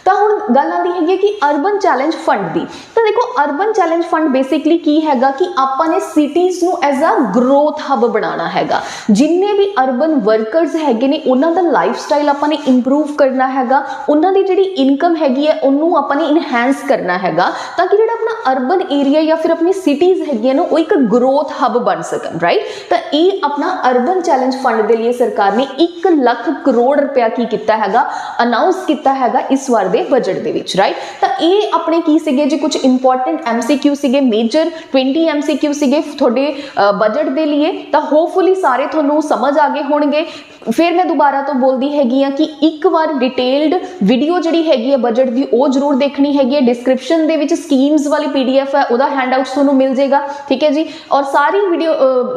ਤਾਂ ਹੁਣ ਗੱਲ ਆਉਂਦੀ ਹੈਗੀ ਹੈ ਕਿ ਅਰਬਨ ਚੈਲੰਜ ਫੰਡ ਦੀ। ਤਾਂ ਦੇਖੋ, ਅਰਬਨ ਚੈਲੰਜ ਫੰਡ ਬੇਸਿਕਲੀ ਕੀ ਹੈਗਾ ਕਿ ਆਪਾਂ ਨੇ ਸਿਟੀਜ਼ ਨੂੰ ਐਜ਼ ਅ ਗਰੋਥ ਹਬ ਬਣਾਉਣਾ ਹੈਗਾ। ਜਿੰਨੇ ਵੀ ਅਰਬਨ ਵਰਕਰਸ ਹੈਗੇ ਨੇ, ਉਹਨਾਂ ਦਾ ਲਾਈਫ ਸਟਾਈਲ ਆਪਾਂ ਨੇ ਇੰਪਰੂਵ ਕਰਨਾ ਹੈਗਾ। ਉਹਨਾਂ ਦੀ ਜਿਹੜੀ ਇਨਕਮ ਹੈਗੀ ਹੈ, ਉਹਨੂੰ ਆਪਾਂ ਨੇ ਇਨਹੈਂਸ ਕਰਨਾ ਹੈਗਾ। ਤਾਂ ਕਿ ਜਿਹੜਾ ਆਪਣਾ ਅਰਬਨ ਏਰੀਆ ਜਾਂ ਫਿਰ ਆਪਣੀ ਸਿਟੀਜ਼ ਹੈਗੀਆਂ ਨੇ, ਉਹ ਇੱਕ ਗਰੋਥ ਹਬ ਬਣ ਸਕਣ ਰਾਈਟ ਤਾਂ ਇਹ ਆਪਣਾ ਅਰਬਨ ਚੈਲੰਜ ਫੰਡ ਦੇ ਲਈ ਸਰਕਾਰ ਨੇ 1 ਲੱਖ ਕਰੋੜ ਰੁਪਇਆ ਕੀ ਕੀਤਾ ਹੈਗਾ ਅਨਾਉਂਸ ਕੀਤਾ ਹੈਗਾ ਇਸ ਵਾਰ ਦੇ ਬਜਟ ਦੇ ਵਿੱਚ ਰਾਈਟ ਤਾਂ ਇਹ ਆਪਣੇ ਕੀ ਸੀਗੇ ਜੀ? ਕੁਝ ਇੰਪੋਰਟੈਂਟ ਐਮਸੀਕਿਊ ਸੀਗੇ ਮੇਜਰ 20 ਐਮਸੀਕਿਊ ਸੀਗੇ ਤੁਹਾਡੇ ਬਜਟ ਦੇ ਲਈ ਤਾਂ ਹੋਪਫੁਲੀ ਸਾਰੇ ਤੁਹਾਨੂੰ ਸਮਝ ਆ ਗਏ ਹੋਣਗੇ। ਫਿਰ ਮੈਂ ਦੁਬਾਰਾ ਤੋਂ ਬੋਲਦੀ ਹੈਗੀ ਆ ਕਿ ਇੱਕ ਵਾਰ ਡਿਟੇਲਡ ਵੀਡੀਓ ਜਿਹੜੀ ਹੈਗੀ ਹੈ ਬਜਟ ਦੀ, ਉਹ ਜ਼ਰੂਰ ਦੇਖਣੀ ਹੈਗੀ ਹੈ। ਡਿਸਕ੍ਰਿਪਸ਼ਨ ਦੇ ਵਿੱਚ ਸਕੀਮਸ ਵਾਲੀ ਪੀਡੀਐਫ ਹੈ, ਉਹਦਾ ਹੈਂਡਆਊਟਸ ਤੁਹਾਨੂੰ ਮਿਲ ਜਾਏਗਾ, ਠੀਕ ਹੈ ਜੀ? ਔਰ ਸਾਰੀ ਵੀਡੀਓ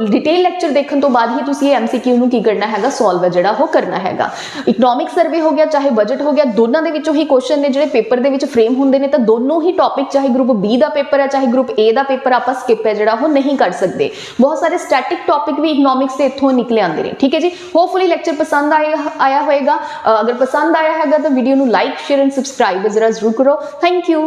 ਡਿਟੇਲ ਲੈਕਚਰ ਦੇਖਣ ਤੋਂ ਬਾਅਦ ਹੀ ਤੁਸੀਂ ਇਹ ਐਮਸੀਕਿਊ ਨੂੰ ਕੀ ਕਰਨਾ ਹੈਗਾ ਸੋਲਵ ਹੈ ਜਿਹੜਾ ਉਹ ਕਰਨਾ ਹੈਗਾ। ਇਕਨੋਮਿਕ ਸਰਵੇ ਹੋ ਗਿਆ, ਚਾਹੇ ਬਜਟ ਹੋ ਗਿਆ, ਦੋਨਾਂ ਦੇ ਵਿੱਚੋਂ ਹੀ ਕੁਐਸਚਨ ਨੇ ਜਿਹੜੇ ਪੇਪਰ ਦੇ ਵਿੱਚ ਫਰੇਮ ਹੁੰਦੇ ਨੇ, ਤਾਂ ਦੋਨੋਂ ਹੀ ਟੌਪਿਕ ਚਾਹੇ ਗਰੁੱਪ ਬੀ ਦਾ ਪੇਪਰ ਹੈ, ਚਾਹੇ ਗਰੁੱਪ ਏ ਦਾ ਪੇਪਰ ਆਪਾਂ ਸਕਿਪ ਹੈ ਜਿਹੜਾ ਉਹ ਨਹੀਂ ਕਰ ਸਕਦੇ। ਬਹੁਤ ਸਾਰੇ ਸਟੈਟਿਕ ਟੌਪਿਕ ਵੀ ਇਕਨੋਮਿਕਸ ਦੇ ਇੱਥੋਂ ਨਿਕਲੇ ਆਉਂਦੇ ਨੇ, ਠੀਕ ਹੈ ਜੀ? ਹੋਪਫੁਲੀ ਲੈਕਚਰ ਪਸੰਦ ਆਇਆ ਹੋਵੇਗਾ ਅਗਰ ਪਸੰਦ ਆਇਆ ਹੈਗਾ ਤਾਂ ਵੀਡੀਓ ਨੂੰ ਲਾਈਕ ਸ਼ੇਅਰ ਐਂਡ ਸਬਸਕ੍ਰਾਈਬ ਜ਼ਰਾ ਜ਼ਰੂਰ ਕਰੋ ਥੈਂਕ ਯੂ